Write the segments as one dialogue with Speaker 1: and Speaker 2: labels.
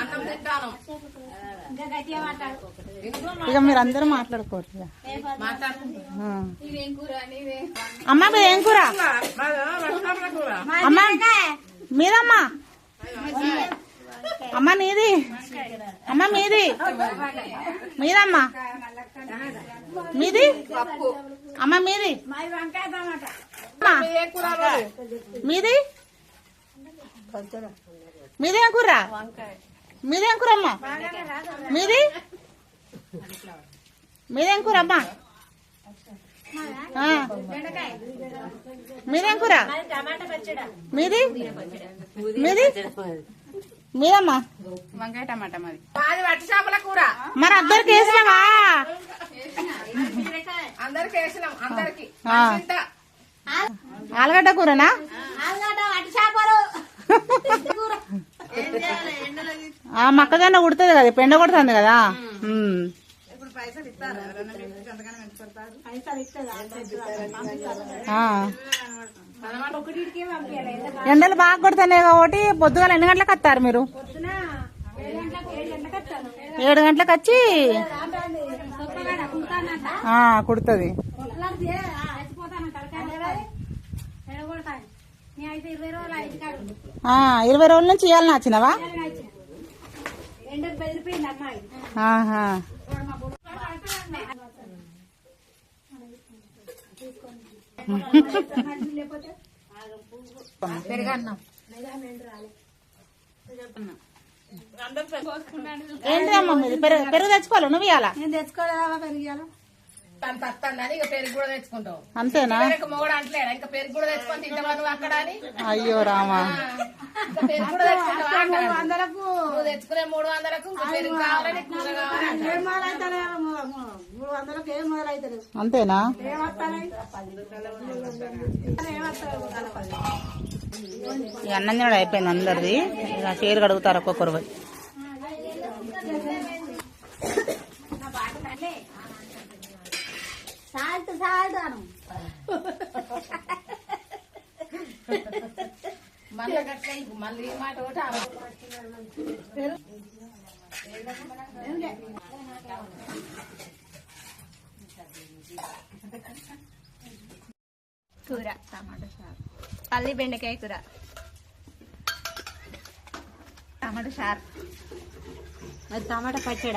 Speaker 1: అన్నం తింటాను.
Speaker 2: ఇక మీరు అందరూ ఆ. అమ్మ మీరు ఏం కూర? అమ్మ మీదమ్మా. అమ్మ నీది అమ్మ మీది. మీదమ్మా. మీది? అమ్మ మీది? మీది? మీదేం కూర మీదేం కూర అమ్మా. మీది? మీదేం కూర అమ్మా. మీదేం కూర మీది మీది? మీదమ్మా?
Speaker 1: వంకాయ టమాటా మరి మాది వట్టి చేపల కూర.
Speaker 2: మరి అందరికి వేసినావా?
Speaker 1: అందరికి వేసినాం. అందరికి.
Speaker 2: ఆలుగడ్డ కూరనా? ఆ మొక్కజొన్న కుడుతుంది కదా పెండ కొడుతుంది కదా. ఎండలు బాగా కొడుతున్నాయి కాబట్టి పొద్దుగాల ఎన్ని గంటలకు వస్తారు మీరు? ఏడు గంటలకు వచ్చి ఆ, కుడుతుంది. ఆ, ఇరవై రోజుల నుంచి ఇవ్వాలని వచ్చినవా?
Speaker 3: ఎండకు బెదిరిపోయింది అమ్మాయి.
Speaker 2: ఆహా.
Speaker 3: లేకపోతే
Speaker 1: పెరుగన్నం
Speaker 2: ఏంటి అమ్మ మీది? పెరుగు పెరుగు తెచ్చుకోవాలి? నువ్వు ఇవ్వాలా
Speaker 3: నేను తెచ్చుకోలేదా
Speaker 1: తను తత్తందని ఇక పెరుగు కూడా తెచ్చుకుంటావు.
Speaker 2: అంతేనా?
Speaker 1: మొగడు అంటలేడా? ఇంకా పెరుగు కూడా తెచ్చుకొని తింటావా నువ్వు అక్కడ అని?
Speaker 2: అయ్యో రామా.
Speaker 3: వందలకు.
Speaker 1: తెచ్చుకునే మూడు వందలకు
Speaker 3: మూడు వందలకు ఏం మొదలైతలేదు
Speaker 2: అంతేనా? ఈ అన్నం తినడం అయిపోయింది అందరిది. ఇక చీర కడుగుతారు ఒక్కొక్కరు పోయి.
Speaker 3: సాల్ట్ సాల్ట్ అను
Speaker 1: మళ్ళీ గట్ల ఇవ్వు. మళ్ళీ ఈ మాట ఒకటి ఆ మాట.
Speaker 4: కూర టమాటా చారు. పల్లి బెండకాయ కూర. టమాటా చారు.
Speaker 3: అది టమాటా పచ్చడ?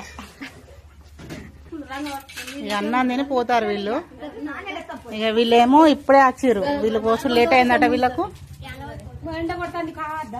Speaker 2: ఇక అన్నం తిని పోతారు వీళ్ళు. ఇక వీళ్ళేమో ఇప్పుడే వచ్చిర్రు వీళ్ళ కోసం లేట్ అయిందట వీళ్ళకు.
Speaker 3: ఎండ కొడుతుంది కావద్దా.